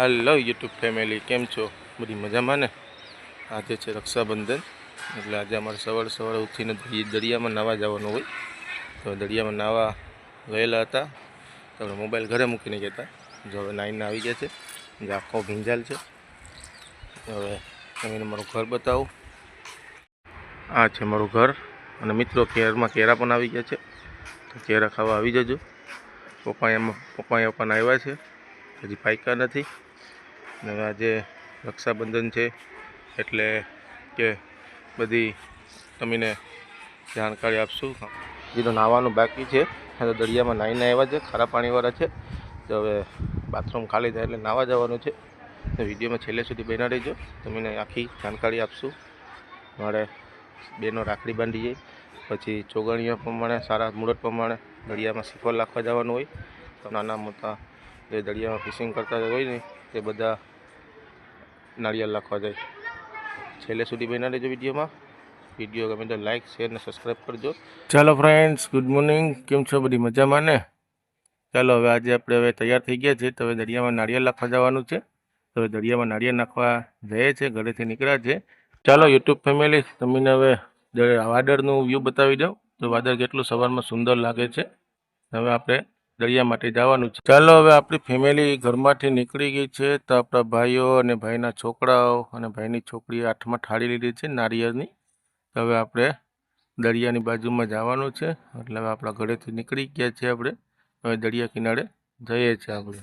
હાલો YouTube family કેમ છો? બધી મજામાં ને? આજે છે રક્ષાબંધન. એટલે આજે અમારે સવાર સવારે ઉઠીને દરિયામાં નાહવા જવાનું હોય. તો દરિયામાં નાહવા ગયેલા હતા. તો આપણે મોબાઈલ ઘરે મૂકીને ગયા જો હવે નાઈને આવી ગયા છે. જે આખો ભીંજાલ છે. હવે તમે મારું ઘર બતાવો. આ છે મારું ઘર. અને મિત્રો, કેરમાં કેરા પણ આવી ગયા છે. તો કેરા ખાવા આવી જજો. પપ્પા એમાં પપ્પા પણ આવ્યા છે. હજી પાક્યા નથી. અને આજે રક્ષાબંધન છે, એટલે કે બધી તમને જાણકારી આપશું. હજી નાહવાનું બાકી છે. તો દરિયામાં નાહીને આવ્યા છે, ખારા પાણીવાળા છે. તો હવે બાથરૂમ ખાલી થાય એટલે નાહવા જવાનું છે. વિડીયોમાં છેલ્લે સુધી બના રહેજો. તમને આખી જાણકારી આપશું. મારે બેનો રાખડી બાંધીએ પછી ચોગણીઓ પ્રમાણે, સારા મુહૂર્ત પ્રમાણે દરિયામાં સિફર રાખવા જવાનું હોય. તો નાના મોટા જે દરિયામાં ફિશિંગ કરતા હોય ને, તે બધા નાળિયેર નાખવા જાય. છેલ્લે સુધી બના રહેજો વિડીયોમાં. વીડિયો ગમે તો લાઇક શેર અને સબસ્ક્રાઈબ કરજો. ચાલો ફ્રેન્ડ્સ ગુડ મોર્નિંગ કેમ છો? બધી મજામાં ને? ચાલો હવે આજે આપણે હવે તૈયાર થઈ ગયા છે તો હવે દરિયામાં નાળિયેર નાખવા જવાનું છે. તો હવે દરિયામાં નાળિયેર નાખવા જઈએ છે, ઘરેથી નીકળ્યા છે. ચાલો યુટ્યુબ ફેમિલી તમને હવે વાદળનું વ્યૂ બતાવી દઉં. તો વાદળ કેટલું સવારમાં સુંદર લાગે છે. હવે આપણે દરિયા માટે જવાનું છે. ચાલો હવે આપણી ફેમિલી ઘરમાંથી નીકળી ગઈ છે તો આપણા ભાઈઓ અને ભાઈના છોકરાઓ અને ભાઈની છોકરીએ હાથમાં ઠાળી લીધી છે નારિયેળની. હવે આપણે દરિયાની બાજુમાં જવાનું છે. એટલે હવે આપણા ઘરેથી નીકળી ગયા છીએ આપણે. હવે દરિયા કિનારે જઈએ છીએ આપણે.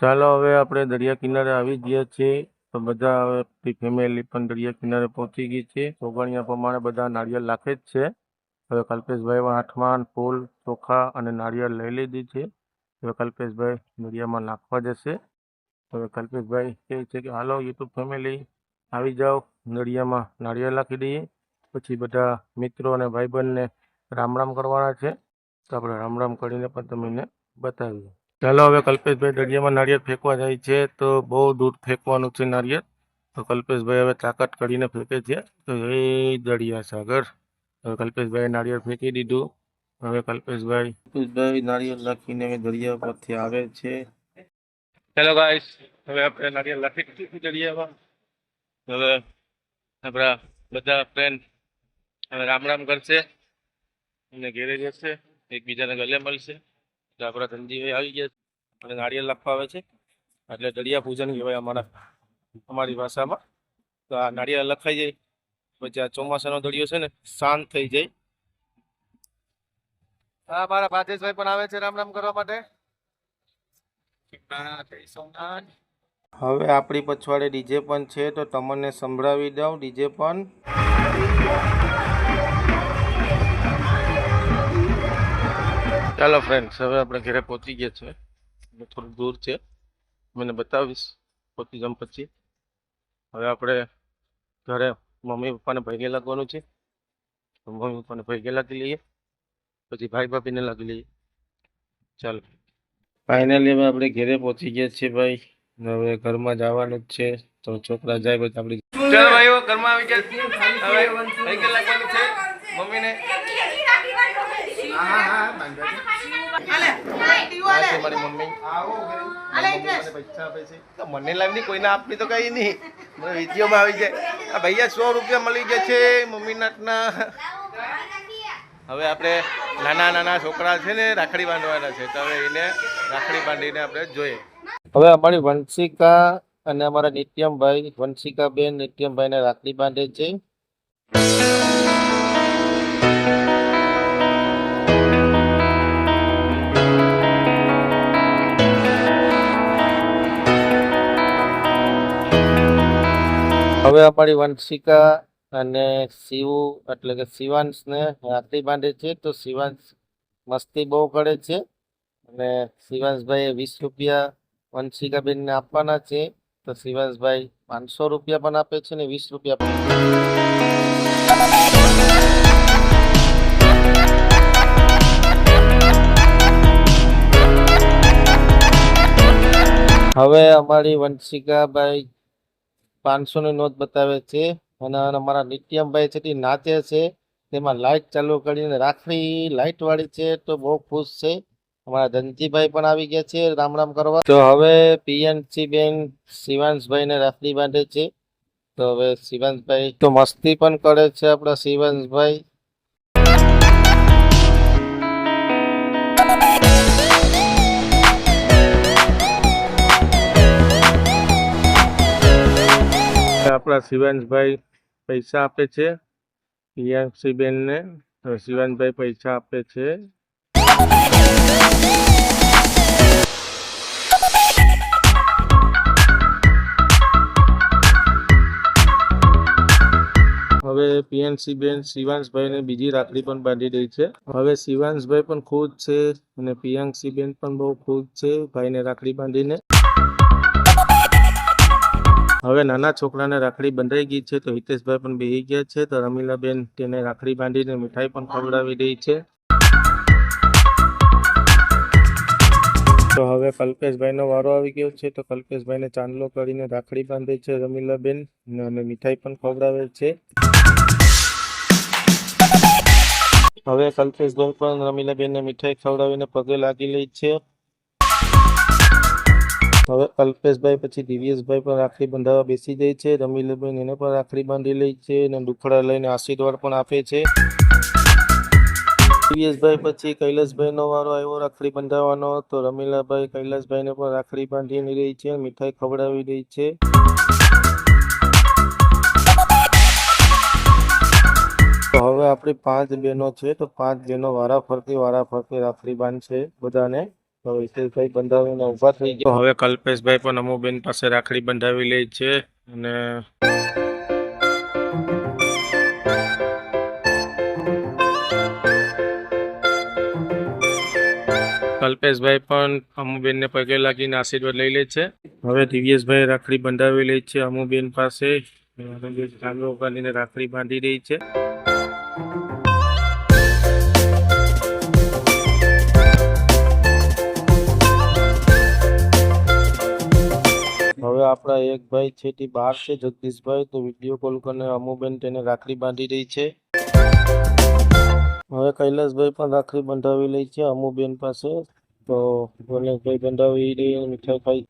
ચાલો હવે આપણે દરિયા કિનારે આવી ગયા છીએ. તો બધા આપણી ફેમિલી પણ દરિયા કિનારે પહોંચી ગઈ છે. સોગણિયા પ્રમાણે બધા નાળિયેર લાખે જ છે. હવે કલ્પેશભાઈ હાથમાં ફૂલ, ચોખા અને નાળિયેર લઈ લીધી છે. હવે કલ્પેશભાઈ દરિયામાં નાખવા જશે. હવે કલ્પેશભાઈ કહે છે કે, હાલો, યુટ્યુબ ફેમિલી આવી જાઓ. દરિયામાં નાળિયેર નાખી દઈએ. પછી બધા મિત્રો અને ભાઈબંધને રામ રામ કરવાના છે. તો આપણે રામ રામ કરીને પણ તમને બતાવીએ. ચાલો હવે કલ્પેશભાઈ દરિયામાં નાળિયેર ફેંકવા જાય છે, તો બહુ દૂર ફેંકવાનું છે નાળિયેર તો કલ્પેશભાઈ હવે તાકાત કરીને ફેંકે છે. તો એ દરિયા સાગર હવે કલ્પેશભાઈ નાળિયેર ફેંકી દીધું. હવે કલ્પેશભાઈ કલ્પેશભાઈ નાળિયેર લખીને હવે દરિયા પરથી આવે છે. ચાલો ગાઈસ હવે આપણે નાળિયેર લખી દીધું દરિયામાં. હવે આપણા બધા ફ્રેન્ડ હવે રામ રામ કરશે. અને ઘેરે જશે. એકબીજાને ગલે મળશે. આપણા ધનજીભાઈ આવી ગયા છે અને નાળિયેર લખવા આવે છે. એટલે દરિયા પૂજન કહેવાય અમારા અમારી ભાષામાં. તો આ નાળિયેર લખાઈ જાય પછી આ ચોમાસાનો દરિયો છે ને શાંત થઈ જાય. હા મારા ભાજેશભાઈ પણ આવે છે રામ રામ કરવા માટે. હવે આપણી પછવાડે ડીજે પણ છે તો તમને સંભળાવી દઉં. ડીજે પણ. ચાલો ફ્રેન્ડ્સ હવે આપણે ઘરે પહોંચી ગયા છે થોડું દૂર છે. મને બતાવીશ પહોંચી જમ પછી. હવે આપણે ઘરે મમ્મી પપ્પાને ભાગે લાગવાનું છે. મમ્મી પપ્પાને ભાગે લાગી લઈએ. પછી ભાઈ ભાભીને લાગી લઈએ. ચાલો. ફાઇનલી હવે આપણે ઘરે પહોંચી ગયા છીએ ભાઈ. હવે ઘરમાં જવાનું જ છે. તો છોકરા જાય પછી આપણે ચાલો ભાઈઓ ઘરમાં આવી ગયા હવે ભેગે લાગવાનું છે? મમ્મીને? હા હા મારી મમ્મી. મારી મમ્મી મને પૈસા આપે છે. તો મને કોઈને આપવી તો કઈ નહીં. મને વિડીયોમાં આવી જાય. આ ભૈયા સો રૂપિયા મળી ગયા છે મમ્મી નાટના. હવે આપણે નાના નાના છોકરા છે ને રાખડી બાંધવાના છે. તો હવે એને રાખડી બાંધીને આપણે જોઈએ. હવે અમારી વંશિકા અને અમારા નિત્યમભાઈ વંશિકા બેન નિત્યમભાઈને રાખડી બાંધે છે. હવે અમારી વંશિકા અને શિવ, એટલે કે શિવાંશને રાખડી બાંધે છે, તો શિવાંશ મસ્તી બહુ કરે છે અને શિવાંશભાઈએ વીસ રૂપિયા વંશિકાબેનને આપવાના છે, તો શિવાંશભાઈ પાંચસો રૂપિયા પણ આપે છે ને વીસ રૂપિયા હવે અમારી વંશિકાભાઈ પાંચસો ની નોટ બતાવે છે. અને અમારા નિત્યમભાઈ છે તે નાચે છે. તેમાં લાઇટ ચાલુ કરીને રાખડી લાઇટ વાળી છે તો બહુ ખુશ છે. અમારા ધનજીભાઈ પણ આવી ગયા છે રામ રામ કરવા. તો હવે પીએનસી બેન શિવાંશભાઈ ને રાખડી બાંધે છે. તો હવે શિવાંશભાઈ તો મસ્તી પણ કરે છે આપણા શિવાંશભાઈ. આપણા શિવાંશભાઈ પૈસા આપે છે. પિયાસી બેનને તો શિવાંશભાઈ પૈસા આપે છે. હવે પીએનસી બેન શિવાંશભાઈને બીજી રાખડી પણ બાંધી દઈ છે. હવે શિવાંશભાઈ પણ ખુશ છે અને પ્રિયાંશી બેન પણ બહુ ખુશ છે. ભાઈને રાખડી બાંધીને. હવે નાના છોકરાને રાખડી બંધાઈ ગઈ છે તો હિતેશભાઈ પણ બેહી ગયા છે તો રમીલાબેન તેને રાખડી બાંધીને મીઠાઈ પણ ખવડાવી રહી છે. તો હવે કલ્પેશભાઈનો વારો આવી ગયો છે તો કલ્પેશભાઈને ચાંદલો કરીને રાખડી બાંધે છે રમીલાબેન અને મીઠાઈ પણ ખવડાવે છે. હવે કલ્પેશભાઈ પણ રમીલાબેનને મીઠાઈ ખવડાવીને પગે લાગી લે છે. હવે અલ્પેશભાઈ પછી દિવ્યેશભાઈ પણ રાખડી બંધાવવા બેસી જાય છે. રમીલાબેન એને પણ રાખડી બાંધી લે છે અને દુખડા લઈને આશીર્વાદ પણ આપે છે. દિવ્યેશભાઈ પછી કૈલાસભાઈનો વારો આવ્યો રાખડી બંધાવવાનો. તો રમીલાભાઈ કૈલાસભાઈને પણ રાખડી બાંધી રહી છે મીઠાઈ ખવડાવી રહી છે. તો હવે આપણી પાંચ બહેનો છે. તો પાંચ બહેનો વારા ફરતી વારા ફરતી રાખડી બાંધશે બધાને. હવે કલ્પેશભાઈ પણ અમુબેન પાસે રાખડી બંધાવી લે છે અને કલ્પેશભાઈ પણ અમુબેનને પગે લાગીને આશીર્વાદ લઈ લે છે. હવે દિવ્યેશભાઈ રાખડી બંધાવી લે છે અમુબેન પાસે. અમુબેન રાખડી બાંધી રહી છે. એક ભાઈ છે તે બહાર છે, જગદીશભાઈ, તો વીડિયો કોલ કરીને અમુબેન તેને રાખડી બાંધી રહી છે. હવે કૈલાસભાઈ પણ રાખડી બંધાવી લઈ છે અમુબેન પાસે, તો કૈલાસભાઈ બંધાવી રહી મીઠાઈ ખાઈ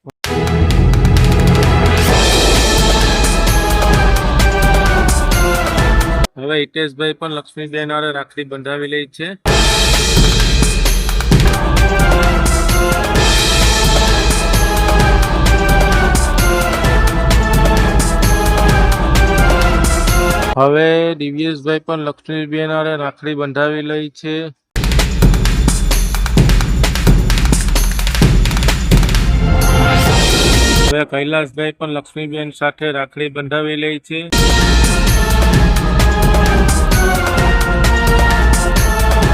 હવે હિતેશભાઈ પણ લક્ષ્મીબેન હારે રાખડી બંધાવી લઈ છે. હવે દિવ્યેશભાઈ પણ લક્ષ્મીબેન અને રાખડી બંધાવી લે છે. હવે કૈલાસભાઈ પણ લક્ષ્મીબેન સાથે રાખડી બંધાવી લઈ છે.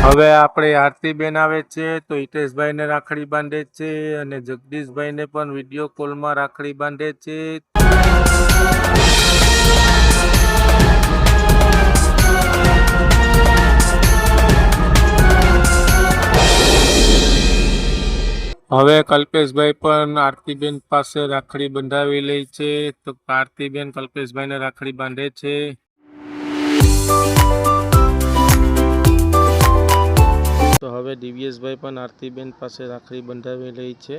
હવે આપણે આરતીબેન આવે છે તો હિતેશભાઈને રાખડી બાંધે છે અને જગદીશભાઈને પણ વીડિયો કોલમાં રાખડી બાંધે છે. હવે કલ્પેશભાઈ પણ આરતીબેન પાસે રાખડી બંધાવી લે છે. તો આરતીબેન કલ્પેશભાઈને રાખડી બાંધે છે. તો હવે દિવ્યેશભાઈ પણ આરતીબેન પાસે રાખડી બંધાવી લે છે.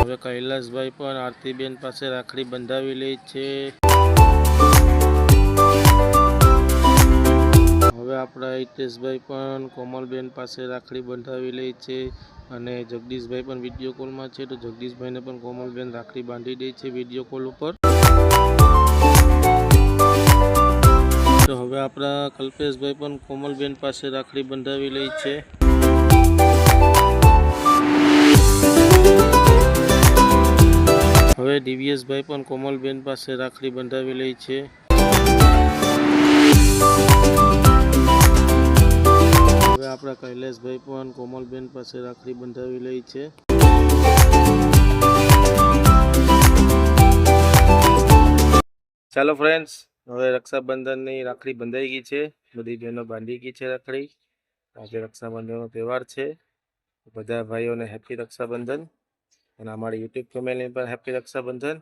હવે કૈલાસભાઈ પણ આરતીબેન પાસે રાખડી બંધાવી લે છે. હવે આપણા હિતેશભાઈ પણ કોમલબેન પાસે રાખડી બંધાવી લે છે અને જગદીશભાઈ પણ વીડિયો કોલમાં છે, તો જગદીશભાઈને પણ કોમલબેન રાખડી બાંધી દે છે વીડિયો કોલ ઉપર. તો હવે આપણા કલ્પેશભાઈ પણ કોમલબેન પાસે રાખડી બંધાવી લે છે. હવે દિવ્યેશભાઈ પણ કોમલબેન પાસે રાખડી બંધાવી લે છે. આપણા કૈલાસભાઈ પણ કોમલબેન પાસે રાખડી બંધાવી લે છે. ચાલો ફ્રેન્ડ્સ હવે રક્ષાબંધનની રાખડી બંધાઈ ગઈ છે. બધી બહેનો બાંધી ગઈ છે રાખડી. આજે રક્ષાબંધનનો તહેવાર છે. બધા ભાઈઓને હેપી રક્ષાબંધન. અને અમારી યુટ્યુબ ફેમિલીને પણ હેપી રક્ષાબંધન.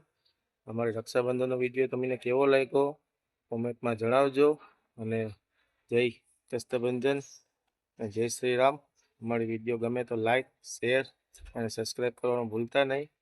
અમારી રક્ષાબંધનનો વીડિયો તમને કેવો લાગ્યો કોમેન્ટમાં જણાવજો. અને જય અને જય શ્રી રામ. મારી વીડિયો ગમે તો લાઈક શેર અને સબસ્ક્રાઈબ કરવાનું ભૂલતા નહીં.